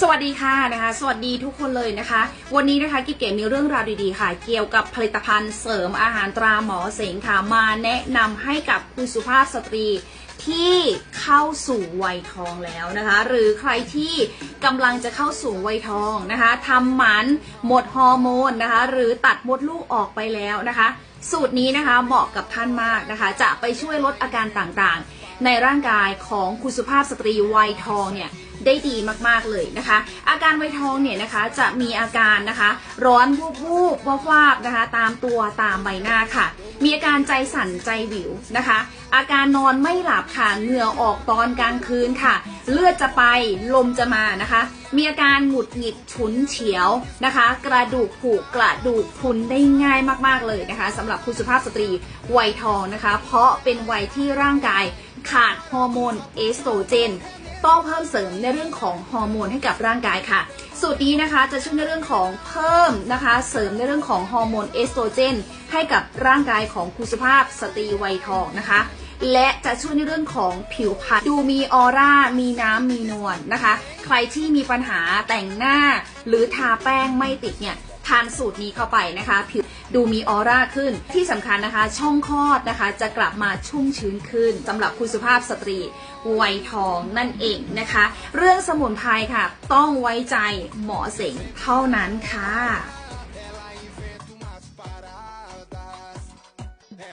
สวัสดีค่ะนะคะ สวัสดีทุกคนเลยนะคะ วันนี้นะคะกิ๊บเก๋มีเรื่องราวดีๆค่ะ เกี่ยวกับผลิตภัณฑ์เสริมอาหารตราหมอเสงค่ะมาแนะนำให้กับคุณสุภาพสตรีที่เข้าสู่วัยทองแล้วนะคะ หรือใครที่กำลังจะเข้าสู่วัยทองนะคะทำหมันหมดฮอร์โมนนะคะ หรือตัดมดลูกออกไปแล้วนะคะ สูตรนี้นะคะเหมาะกับท่านมากนะคะ จะไปช่วยลดอาการต่างๆ ในร่างกายของคุณสุภาพสตรีวัยทองเนี่ย ได้ดีมากๆเลยนะคะ อาการไวัยทองเนี่ยนะคะจะมีอาการนะคะ ร้อนวูบวูบวาบวาบนะคะ ตามตัวตามใบหน้าค่ะ มีอาการใจสั่นใจวิวนะคะ อาการนอนไม่หลับค่ะเหงื่อออกตอนกลางคืนค่ะ เลือดจะไปลมจะมานะคะ มีอาการหงุดหงิดฉุนเฉียวนะคะ กระดูกผุกระดูกพุนได้ง่ายมากๆเลยนะคะสำหรับคุณสุภาพสตรีวัยทองนะคะ เพราะเป็นวัยที่ร่างกายขาดฮอร์โมนเอสโตรเจน ต้องเพิ่มเสริมในเรื่องของฮอร์โมนให้กับร่างกายค่ะ สูตรนี้นะคะจะช่วยในเรื่องของเพิ่มนะคะ เสริมในเรื่องของฮอร์โมนเอสโตรเจน ให้กับร่างกายของคุณสุภาพสตรีวัยทองนะคะและจะช่วยในเรื่องของผิวพรรณดูมีออร่า มีน้ำมีนวลนะคะ ใครที่มีปัญหาแต่งหน้า หรือทาแป้งไม่ติดเนี่ย ทานสูตรนี้เข้าไปนะคะ ผิวดูมีออร่าขึ้น ที่สำคัญนะคะ ช่องคลอดนะคะ จะกลับมาชุ่มชื้นขึ้นสำหรับคุณสุภาพสตรีวัยทองนั่นเองนะคะ เรื่องสมุนไพรค่ะ ต้องไว้ใจหมอเสงเท่านั้นค่ะ